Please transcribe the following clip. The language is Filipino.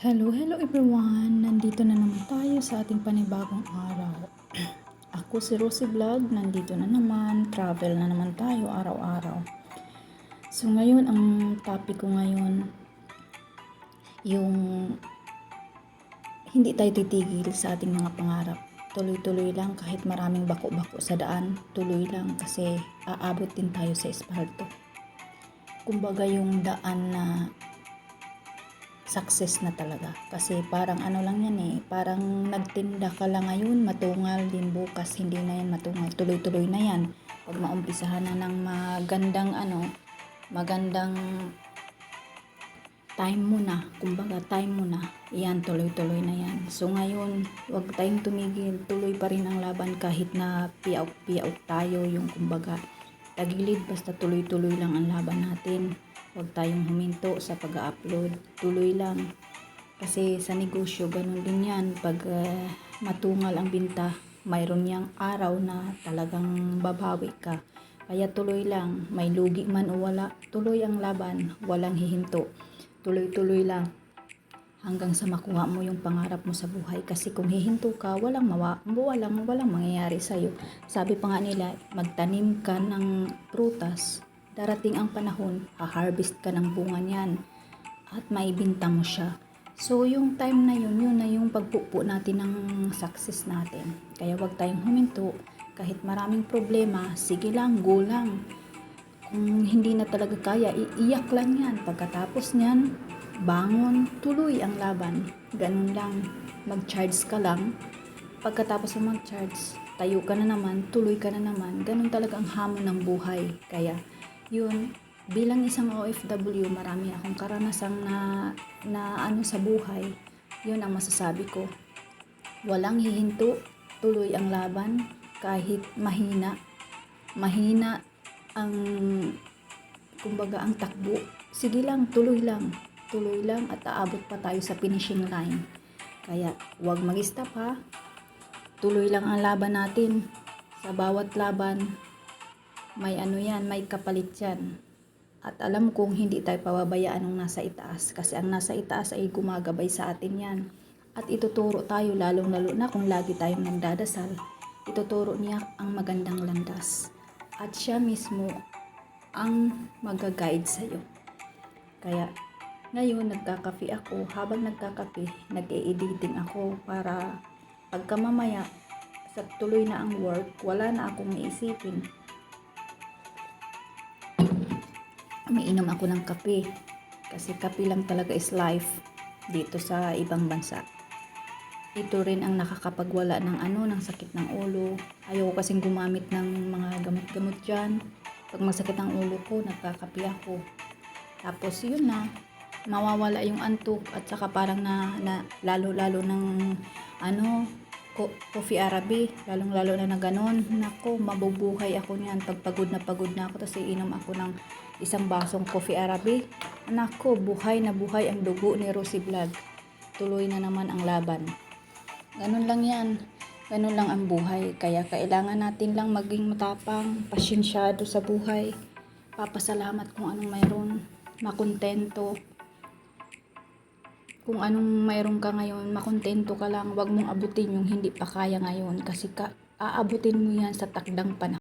Hello, hello everyone! Nandito na naman tayo sa ating panibagong araw. Ako si Rosie Vlog, nandito na naman, travel na naman tayo araw-araw. So ngayon, ang topic ko ngayon, yung hindi tayo titigil sa ating mga pangarap. Tuloy-tuloy lang kahit maraming bako-bako sa daan, tuloy lang kasi aabot din tayo sa espalto. Kumbaga yung daan na success na talaga. Kasi parang ano lang yan eh, parang nagtinda ka lang ngayon, matungal din bukas, hindi na yan matungal. Tuloy-tuloy na yan. Pag maumpisahan na ng magandang ano, magandang time mo na, kumbaga time mo na, yan, tuloy-tuloy na yan. So ngayon, wag tayong tumigil, tuloy pa rin ang laban kahit na piaw-piaw tayo, yung kumbaga, tagilid, basta tuloy-tuloy lang ang laban natin. Huwag tayong huminto sa pag-upload. Tuloy lang. Kasi sa negosyo, ganun din yan. Pag uh, matungal ang binta, mayroon niyang araw na talagang babawi ka. Kaya tuloy lang. May lugi man o wala, tuloy ang laban. Walang hihinto. Tuloy-tuloy lang hanggang sa makuha mo yung pangarap mo sa buhay. Kasi kung hihinto ka, walang mawa, walang, walang mangyayari sa'yo. Sabi pa nga nila, magtanim ka ng prutas, darating ang panahon, ha-harvest ka ng bunga niyan at maibinta mo siya. So, yung time na yun, yun na yung pagpupo natin ng success natin. Kaya wag tayong huminto. Kahit maraming problema, sige lang, go lang. Kung hindi na talaga kaya, iiyak lang yan. Pagkatapos niyan, bangon, tuloy ang laban. Ganun lang. Mag-charge ka lang. Pagkatapos mo mag-charge, tayo ka na naman, tuloy ka na naman. Ganun talaga ang hamon ng buhay. Kaya, yun, bilang isang OFW, marami akong karanasang na, na ano sa buhay. Yun ang masasabi ko. Walang hihinto, tuloy ang laban, kahit mahina. Mahina ang, kumbaga, ang takbo. Sige lang, tuloy lang. Tuloy lang at aabot pa tayo sa finishing line. Kaya, huwag mag-stop ha. Tuloy lang ang laban natin. Sa bawat laban, may ano yan, may kapalit yan. At alam kong hindi tayo pababayaan ng nasa itaas kasi ang nasa itaas ay gumagabay sa atin yan. At ituturo tayo lalong lalo na kung lagi tayong nagdadasal. Ituturo niya ang magandang landas. At siya mismo ang mag-guide sa'yo. Kaya ngayon nagkakape ako. Habang nagkakape, nag-e-editing ako para pagka mamaya sa tuloy na ang work, wala na akong iisipin umiinom ako ng kape. Kasi kape lang talaga is life dito sa ibang bansa. Ito rin ang nakakapagwala ng ano, ng sakit ng ulo. Ayoko kasing gumamit ng mga gamot-gamot dyan. Pag masakit ang ulo ko, nagkakape ako. Tapos yun na, mawawala yung antok at saka parang na, na lalo-lalo ng ano, ko, coffee arabi, lalong-lalo na na ganon. Nako, mabubuhay ako niyan pag pagod na pagod na ako tapos iinom ako ng isang basong coffee arabi. Nako, buhay na buhay ang dugo ni Rosie Vlog. Tuloy na naman ang laban. Ganun lang yan. Ganun lang ang buhay. Kaya kailangan natin lang maging matapang, pasyensyado sa buhay. Papasalamat kung anong mayroon. Makontento. Kung anong mayroon ka ngayon, makontento ka lang. Huwag mong abutin yung hindi pa kaya ngayon. Kasi ka, aabutin mo yan sa takdang panahon.